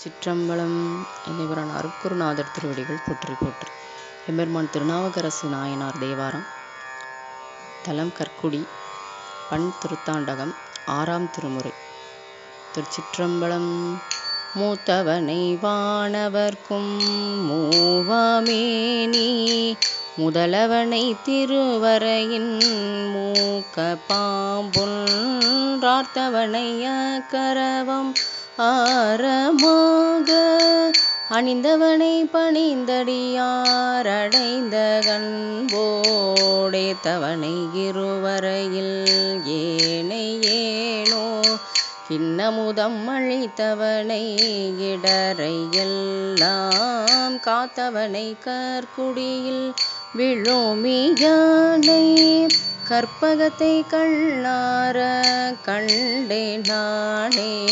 சிற்றம்பலம் என்னைவரான் அருக்குருநாதர் திருவடிகள் போற்றி போற்றி. எம்பெருமான் திருநாவுக்கரசு நாயனார் தேவாரம். தலம் கற்குடி. பண் திருத்தாண்டகம். ஆறாம் திருமுறை. திருச்சிற்றம்பலம் மூத்தவனை வானவர்க்கும் மூவாமேனி முதலவனை திருவரையின் மூக்க பாம்பு ரார்த்தவனைய கரவம். ஆரமாக அணிந்தவனை பணிந்தடியாரடைந்த கண்போடேத்தவனை இருவரையில் ஏனை ஏனோ இன்னமுதம் அழித்தவனை இடரை எல்லாம் காத்தவனை கற்குடியில் விழுமியானை கற்பகத்தை கண்ணார கண்டே நானே.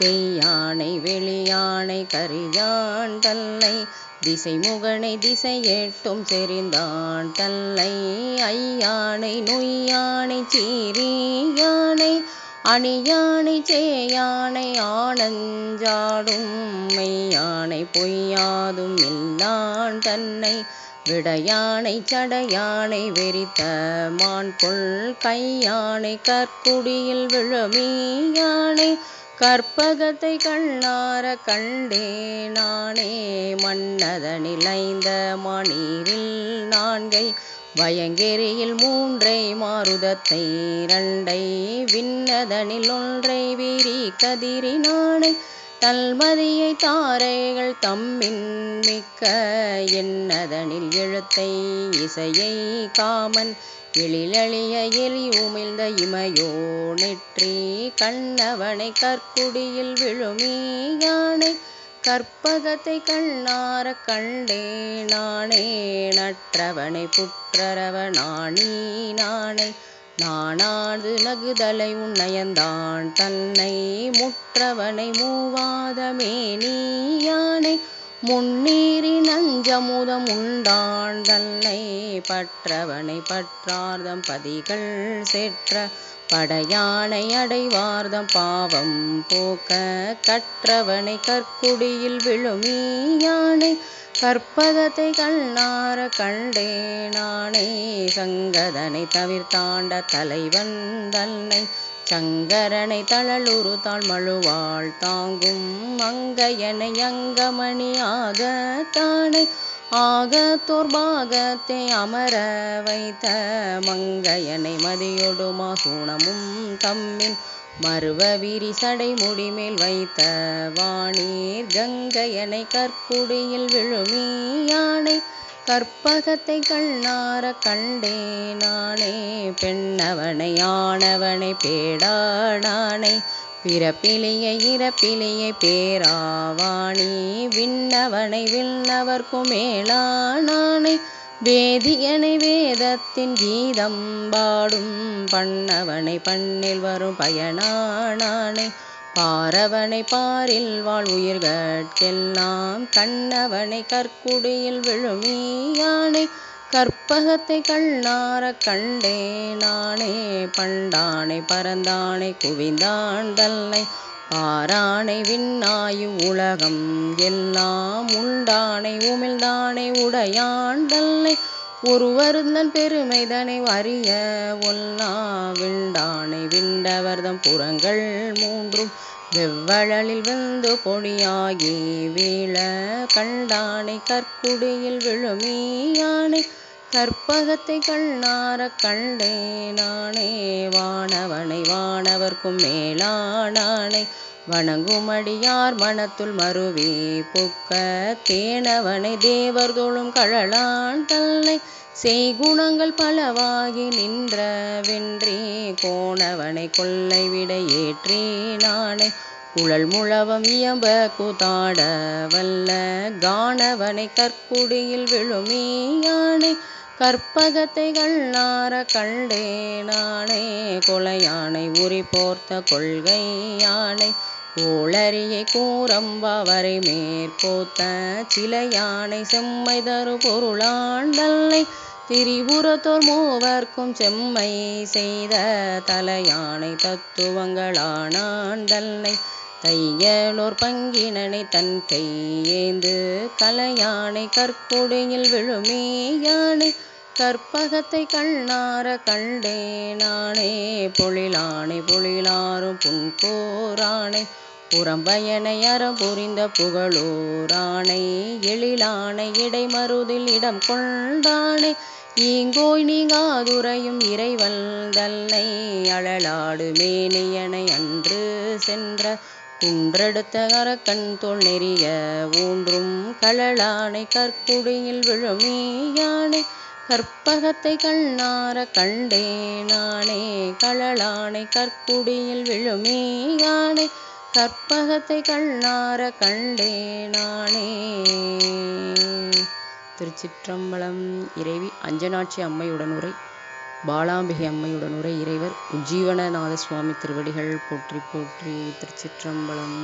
செய்யானை வெளியானை கரியான் தல்லை திசை முகனை திசை எட்டும் தெரிந்தான் தல்லை. ஐயானை நொய்யானை சீரியானை அணியானை சேயானை ஆனஞ்சாடும் மெய்யானை பொய்யாதும் இல்லான் தன்னை. விடையானை சடையானை வெறித்த மான் கொள் கையானை கற்குடியில் விழுமியானை கற்பகத்தை கண்ணார கண்டே நானே மன்னதனிலைந்த மணீரில் நான்கை பயங்கெரியில் மூன்றை மாருதத்தை இரண்டை விண்ணதனில் ஒன்றை விரி கதிரினானை தல்மதியை தாரைகள் தம்மின் மிக்க என்னதனில் எழுத்தை இசையை காமன் எழிலழிய எலி உமிழ்ந்த இமையோ நெற்றி கண்ணவனை கற்குடியில் விழுமியானை கற்பகத்தை கண்ணார கண்டே நானே நற்றவனை புற்றரவ நாணி நானை நானாது நகுதலை உன்னயந்தான் தன்னை முற்றவனை மூவாதமே நீ யானை முன்னீரி நஞ்சமுதம் உண்டான் தன்னை பற்றவனை பற்றார்தம் பதிகள் செற்ற படையானை அடைவார்தம் பாவம் போக்க கற்றவனை கற்குடியில் விழுமியானை கற்பகத்தை கண்ணார கண்டே நானே சங்கதனை தவிர்த்தாண்ட தலைவன் தன்னை. சங்கரனை தளலுரு தாழ் மழுவாள் தாங்கும் மங்கையனை அங்கமணியாக தானே ஆகத்தோர் பாகத்தை அமர வைத்த மங்கையனை மதியொடுமா சூணமும் தம்மின் மருவ விரி சடை முடிமேல் வைத்த வாணீர் கங்கையனை கற்குடியில் விழுமியானை கற்பகத்தை கண்ணார கண்டே நானே. பெண்ணவனை ஆணவனை பேடானானை பிறப்பிலியை இறப்பிலியை பேராவாணி விண்ணவனை விண்ணவர்க்கும் மேலானானை வேதியனை வேதத்தின் கீதம் பாடும். பண்ணவனை பண்ணில் வரும் பயனானானை. பாரவனை பாரில் வாழ் உயிர்கட்கெல்லாம் கண்ணவனை கற்குடியில் விழுமியானை கற்பகத்தை கண்ணார கண்டே நானே. பண்டானை பரந்தானை குவிந்தான் தல்லை பாரானை விண்ணாயு உலகம் எல்லாம் உண்டானை உமிழ்ந்தானை உடையான் தல்லை ஒருவருந்தன் பெருமைதனை அறிய ஒல்லா விண்டானை விண்டவர்தம் புறங்கள் மூன்றும். வெவ்வழலில் வெந்து பொடியாகி வீழ கண்டானை கற்குடியில் விழுமியானை. கற்பகத்தை கண்ணார கண்டே நானே. வானவனை வானவர்க்கும் மேலானானை. வணங்குமடியார் மனத்துள் மருவி. புக்க தேனவனை தேவர் தோளும் கழலான் தல்லை செய்குணங்கள் பலவாகி நின்ற வென்றி. கோணவனை கொள்ளை விட ஏற்றி நானே. குழல் முழவம் இயம்ப கூத்தாட வல்ல. கானவனை கற்குடியில் விழுமியானை கற்பகத்தை கண்ணார கண்டே நானே கொலையானை உரி போர்த்த கொள்கை யானை. கோளரியை கூரம்பாவரை மேற்போத்த சிலையானை செம்மை தரு பொருளாண்டல்லை. திரிபுரத்தோர் மூவர்க்கும் செம்மை செய்த தலையானை தத்துவங்களானாண்டல்லை. தையலோர் பங்கினனை தன் கையேந்து கலையானை கற்கொடியில் விழுமே யானை. கற்பகத்தை கண்ணார கண்டேனானே பொழிலானை பொழிலாறும் புன்கோரானை புறம்பயனை அறம் புரிந்த புகழோரானை எழிலானை இடைமருதில் இடம் கொண்டானே ஈங்கோய் நீங்காதுரையும் இறைவன் தன்னை அழலாடு மேனியனை அன்று சென்ற குன்றெடுத்த அரக்கன் தோல் நெறிய ஊன்றும் கழலானை கற்குடியில் விழுமே யானை கற்பகத்தை கண்ணார கண்டேனானே கழலானை கற்குடியில் விழுமே யானை. கற்பகத்தை கண்ணார கண்டேனானே திருச்சிற்றம்பலம் இறைவி அஞ்சனாட்சி அம்மையுடன் உரை. பாலாம்பிகை அம்மையுடன் உரை. இறைவர் உஜ்ஜீவனநாத சுவாமி திருவடிகள் போற்றி போற்றி திருச்சிற்றம்பலம்.